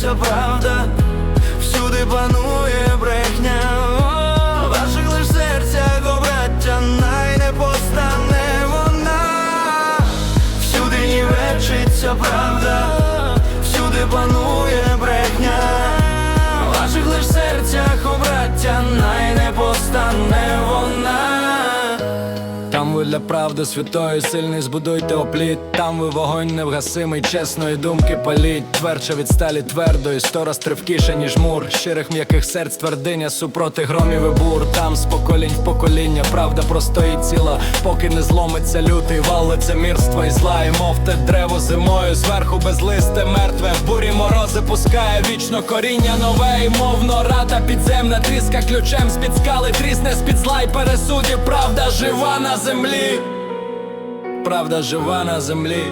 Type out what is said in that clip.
ховається правда, всюди панує брехня, ваших лиш серцях обраття най не постане вона, всюди нівечиться правда, всюди панує. Правди святої, сильний збудуйте опліт. Там ви вогонь невгасимий, чесної думки паліть. Тверче від сталі твердої, сто раз тривкіше, ніж мур. Щирих м'яких серць твердиня супроти громів і бур. Там з поколінь в покоління, правда простоїть ціла, поки не зломиться лютий вал лицемірства і зла. І мов те древо зимою, зверху безлисте мертве, в бурі морози пускає вічно коріння нове, і мов нора підземна тріска ключем з-під скали, трісне з-під зла й пересудів. Правда жива на землі, правда жива на землі.